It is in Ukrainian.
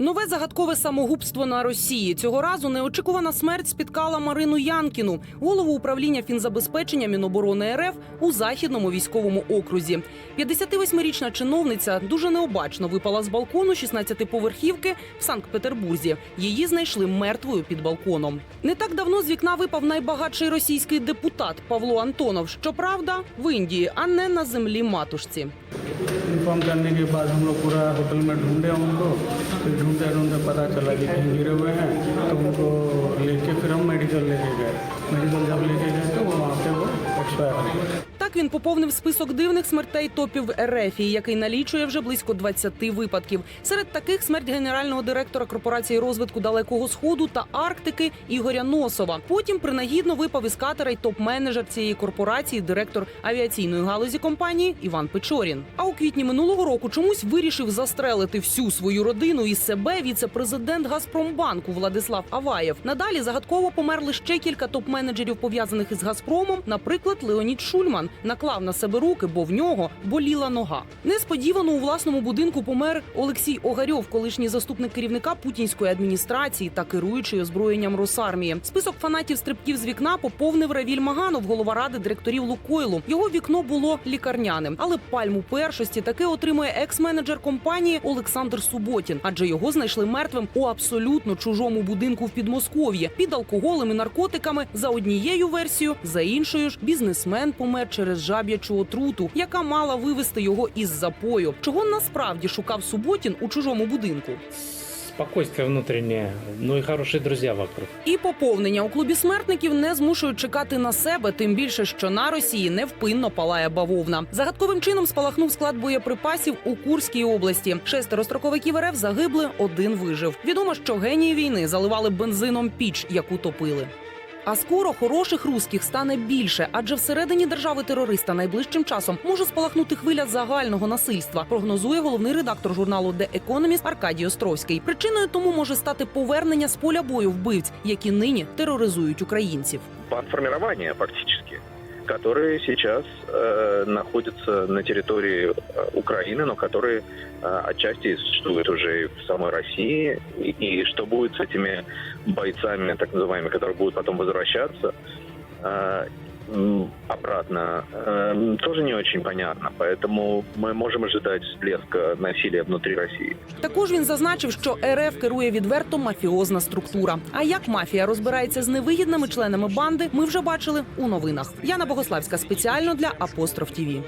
Нове загадкове самогубство на Росії. Цього разу неочікувана смерть спіткала Марину Янкіну, голову управління фінзабезпечення Міноборони РФ у західному військовому окрузі. 58-річна чиновниця дуже необачно випала з балкону 16-поверхівки в Санкт-Петербурзі. Її знайшли мертвою під балконом. Не так давно з вікна випав найбагатший російський депутат Павло Антонов. Щоправда, в Індії, а не на землі матушці. ढूंढते ढूंढते पता चला कि कहीं गिरे हुए हैं तो उनको लेके फिर हम मेडिकल लेके गए। मेडिकल जब लेके गए तो वहाँ पे वो एक्सपायर हो गए। Він поповнив список дивних смертей топів РФ, який налічує вже близько 20 випадків. Серед таких смерть генерального директора корпорації розвитку Далекого Сходу та Арктики Ігоря Носова. Потім принагідно випав із катера й топ-менеджер цієї корпорації, директор авіаційної галузі компанії Іван Печорін. А у квітні минулого року чомусь вирішив застрелити всю свою родину і себе віце-президент Газпромбанку Владислав Аваєв. Надалі загадково померли ще кілька топ-менеджерів пов'язаних із Газпромом. Наприклад, Леонід Шульман наклав на себе руки, бо в нього боліла нога. Несподівано у власному будинку помер Олексій Огарьов, колишній заступник керівника путінської адміністрації та керуючий озброєнням Росармії. Список фанатів стрибків з вікна поповнив Равіль Маганов, голова ради директорів Лукойлу. Його вікно було лікарняним, але пальму першості таки отримує екс-менеджер компанії Олександр Суботін, адже його знайшли мертвим у абсолютно чужому будинку в Підмосков'ї під алкоголем і наркотиками. За однією версією, за іншою ж бізнесмен помер через жаб'ячу отруту, яка мала вивести його із запою. Чого насправді шукав Суботін у чужому будинку? Спокойствие внутреннее, ну и хорошие друзья вокруг. І поповнення у клубі смертників не змушують чекати на себе, тим більше, що на Росії невпинно палає бавовна. Загадковим чином спалахнув склад боєприпасів у Курській області. Шестеро строковиків РФ загибли, один вижив. Відомо, що генії війни заливали бензином піч, яку топили. А скоро хороших русських стане більше, адже всередині держави терориста найближчим часом може спалахнути хвиля загального насильства. Прогнозує головний редактор журналу The Economist Аркадій Островський. Причиною тому може стати повернення з поля бою вбивць, які нині тероризують українців. Формування фактически, которые сейчас э, находятся на территории э, Украины, но которые э, отчасти существуют уже и в самой России. И, и что будет с этими бойцами, так называемыми, которые будут потом возвращаться э, обратно, э, тоже не очень понятно. Поэтому мы можем ожидать всплеска насилия внутри России. Також він зазначив, що РФ керує відверто мафіозна структура. А як мафія розбирається з невигідними членами банди, ми вже бачили у новинах. Яна Богославська спеціально для Апостроф ТІВІ.